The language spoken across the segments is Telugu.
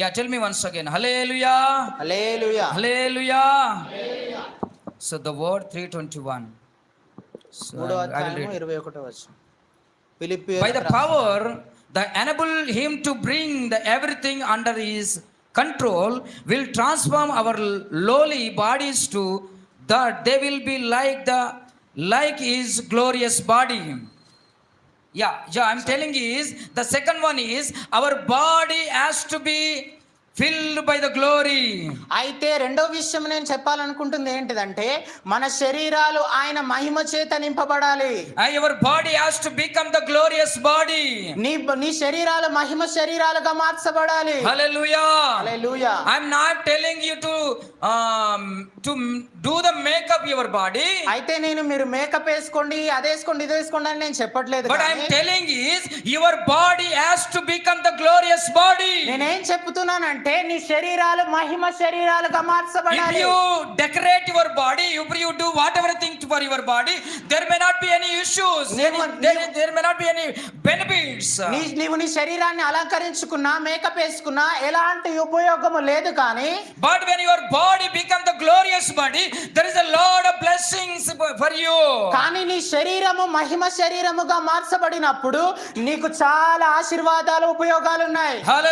Yeah, tell me once again. Hallelujah. Hallelujah. Hallelujah. So the word 321. So I will read. By the power that enable him to bring the everything under his control will transform our lowly bodies to that they will be like the like his glorious body. Yeah, yeah, I'm telling is the second one is our body has to be filled by the glory. అయితే రెండో విషయం నేను చెప్పాలనుకుంటుంది ఏంటిదంటే మన శరీరాలు ఆయన మహిమ చేత నింపబడాలి your body has to become the glorious body. నీ నీ శరీరాలు మహిమ శరీరాలుగా మార్చబడాలి Hallelujah. Hallelujah I'm not telling you to um, to m- makeup your body అయితే నేను మీరు మేకప్ వేసుకోండి అది వేసుకోండి ఇది వేసుకోండి అని నేను చెప్పట్లేదు but I'm telling is your body has to become the glorious body body. నేనేం చెప్తున్నానంటే నీ శరీరాలు మహిమ శరీరాలుగా If మార్చబడాలి you decorate your body, if you do whatever thing for your body, there may not be any issues. నీవు- Any- there, there may not be any benefits. నీ నీవు నీ శరీరాన్ని అలంకరించుకున్నా మేకప్ వేసుకున్నా ఎలాంటి ఉపయోగము లేదు కానీ But when your body become the glorious body, there is a lot of blessings for you. కానీ నీ శరీరము మహిమ శరీరముగా మార్చబడినప్పుడు నీకు చాలా ఆశీర్వాదాలు ఉపయోగాలు ఉన్నాయి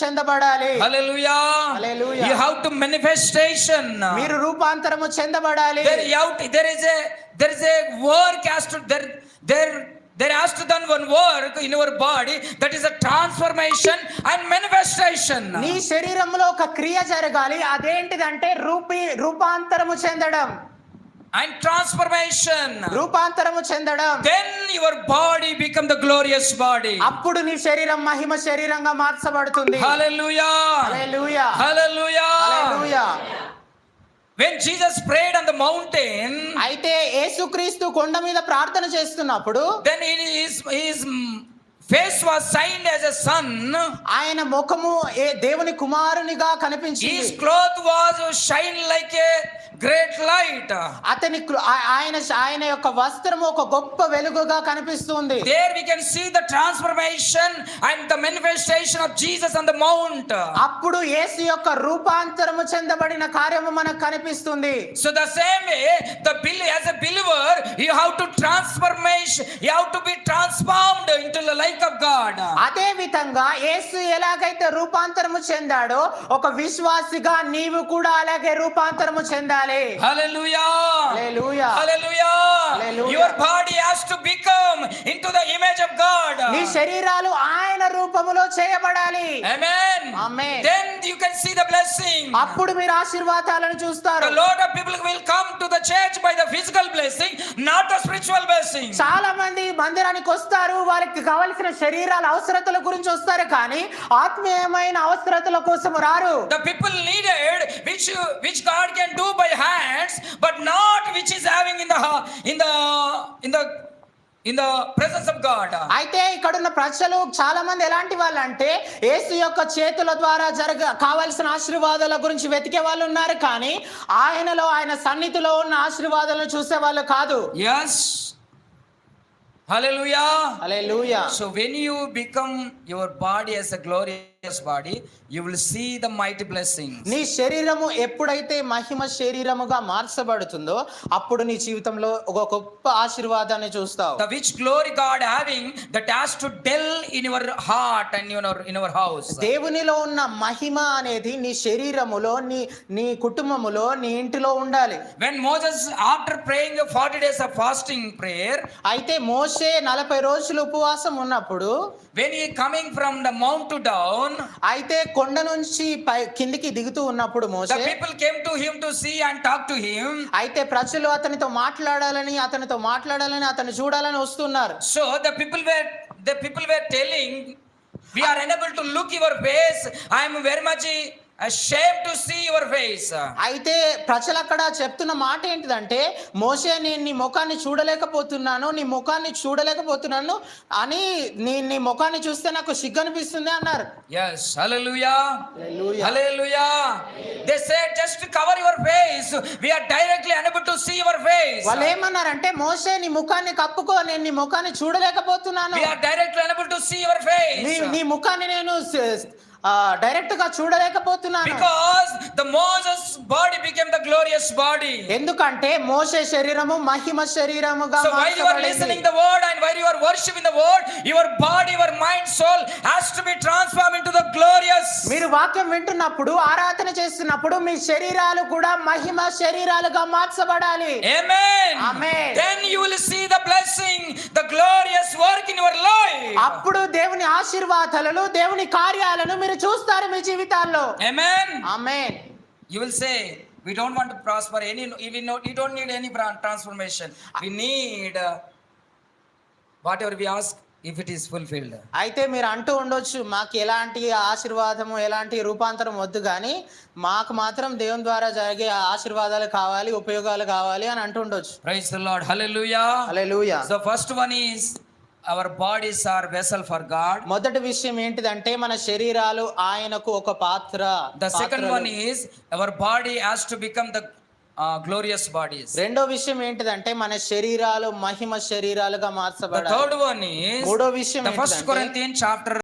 చెందబడాలి Hallelujah. Hallelujah. You have to manifestation. మీరు రూపాంతరము చెందబడాలి have to- there is a there is a work has to there there there has to done one work in your body that is a transformation and manifestation. నీ శరీరంలో ఒక క్రియ జరగాలి అదేంటిదంటే రూపీ రూపాంతరము చెందడం And transformation. రూపాంతరము చెందడం Then your body become the glorious body. అప్పుడు నీ శరీరం మహిమ శరీరంగా మార్చబడుతుంది Hallelujah. Hallelujah Hallelujah. Hallelujah When Jesus prayed on the mountain, అయితే యేసుక్రీస్తు కొండ మీద ప్రార్థన చేస్తున్నప్పుడు then his, his face was signed as a sun. ఆయన ముఖము ఏ దేవుని కుమారునిగా కనిపించింది His cloth was shine like a great light అతని ఆయన ఆయన యొక్క వస్త్రము ఒక గొప్ప వెలుగుగా కనిపిస్తుంది. There we can see the transformation and the manifestation of Jesus on the mount అప్పుడు యేసు యొక్క రూపాంతరము చెందబడిన కార్యము మనకు కనిపిస్తుంది. So the same the bill has a అదే విధంగా యేసు ఎలాగైతే రూపాంతరము చెందాడో ఒక విశ్వాసిగా నీవు కూడా అలాగే రూపాంతరము చెందాలి. Hallelujah hallelujah hallelujah your body has to become in the image of God మీ శరీరాలు ఆయన రూపములో చేయబడాలి. Amen amen then you can see the blessing అప్పుడు మీరు ఆశీర్వాదాలను చూస్తారు. The lot of people will come to the church by the physical blessing not the spiritual blessing చాలా మంది మందిరానికి వస్తారు వారికి కావాల్సిన శరీరాల అవసరతల గురించి వస్తారు కానీ ఆత్మీయమైన అవసరతల కోసం రారు. The people needed which which God can do by hands but not which is having in the in in the in the in the presence of God. అయితే ఇక్కడ ఉన్న ప్రజలు చాలా మంది ఎలాంటి వాళ్ళు అంటే యేసు యొక్క చేతుల ద్వారా జరగ కావలసిన ఆశీర్వాదాల గురించి వెతికే వాళ్ళు ఉన్నారు కానీ ఆయనలో ఆయన సన్నిధిలో ఉన్న ఆశీర్వాదాలను చూసే వాళ్ళు కాదు Yes. Hallelujah. Hallelujah So when you become your body as a glorious body, you will see the mighty blessings. నీ శరీరము ఎప్పుడైతే మహిమ శరీరముగా మార్చబడుతుందో అప్పుడు నీ జీవితంలో ఒక గొప్ప ఆశీర్వాదాన్ని చూస్తావు The which glory God having that has to dwell in your heart and in your in your house. దేవునిలో ఉన్న మహిమ అనేది నీ శరీరములో నీ నీ కుటుంబములో నీ ఇంటిలో ఉండాలి When Moses, after praying a 40 days of fasting prayer, అయితే మోషే నలభై రోజులు ఉపవాసం ఉన్నప్పుడు when he coming from the mount to down, అయితే కొండ నుంచి కిందికి దిగుతూ ఉన్నప్పుడు అయితే ప్రజలు అతనితో మాట్లాడాలని అతనితో మాట్లాడాలని అతను చూడాలని వస్తున్నారు. So the people were the people were telling we are enable to look your face I'm very much ashamed to see your face. అయితే ప్రజలు అక్కడ చెప్తున్న మాట ఏంటిదంటే మోసే నేను నీ ముఖాన్ని చూడలేకపోతున్నాను నీ ముఖాన్ని చూడలేకపోతున్నాను అని నీ నీ ముఖాన్ని చూస్తే నాకు సిగ్గు అనిపిస్తుంది అన్నారు Yes, hallelujah. Hallelujah. Hallelujah. They said just cover your face. We are directly unable to see your face. వాళ్ళు ఏమన్నారంటే మోసే నీ ముఖాన్ని కప్పుకో నేను నీ ముఖాన్ని చూడలేకపోతున్నాను We are directly unable to see your face. నీ ముఖాన్ని నేను డైరెక్ట్గా చూడలేకపోతున్నాను. Because the Moses body became the glorious body ఎందుకంటే మోషే శరీరము మహిమ శరీరముగా so why you are listening the word and why you are worshipping the word your body your mind soul has to be transform into the glorious మీరు వాక్యం వింటున్నప్పుడు ఆరాధన చేస్తున్నప్పుడు మీ శరీరాలు కూడా మహిమ శరీరాలుగా మార్చబడాలి. ఆమేన్ ఆమేన్ దెన్ అప్పుడు దేవుని ఆశీర్వాదాలను దేవుని కార్యాలను మీరు చూస్తారు మీ జీవితాల్లో Amen. ఆమె You will say, we don't want to prosper any, we, no, we don't need any brand transformation. We need uh, whatever we ask if it is fulfilled. అయితే మీరు అంటూ ఉండొచ్చు మాకు ఎలాంటి ఆశీర్వాదము ఎలాంటి రూపాంతరం వద్దు కానీ మాకు మాత్రం దేవుని ద్వారా జరిగే ఆశీర్వాదాలు కావాలి ఉపయోగాలు కావాలి అని అంటూ ఉండొచ్చు Praise the Lord. Hallelujah. Hallelujah The first one is hour bodies are vessel for God మొదటి విషయం ఏంటిది అంటే మన శరీరాలు ఆయనకు ఒక పాత్ర the second one is our body has to become the glorious bodies రెండో విషయం ఏంటిది అంటే మన శరీరాలు మహిమ శరీరాలుగా మార్చబడాలి. థర్డ్ వన్ ఈస్ మూడో విషయం ఫస్ట్ కొరింథియన్ చాప్టర్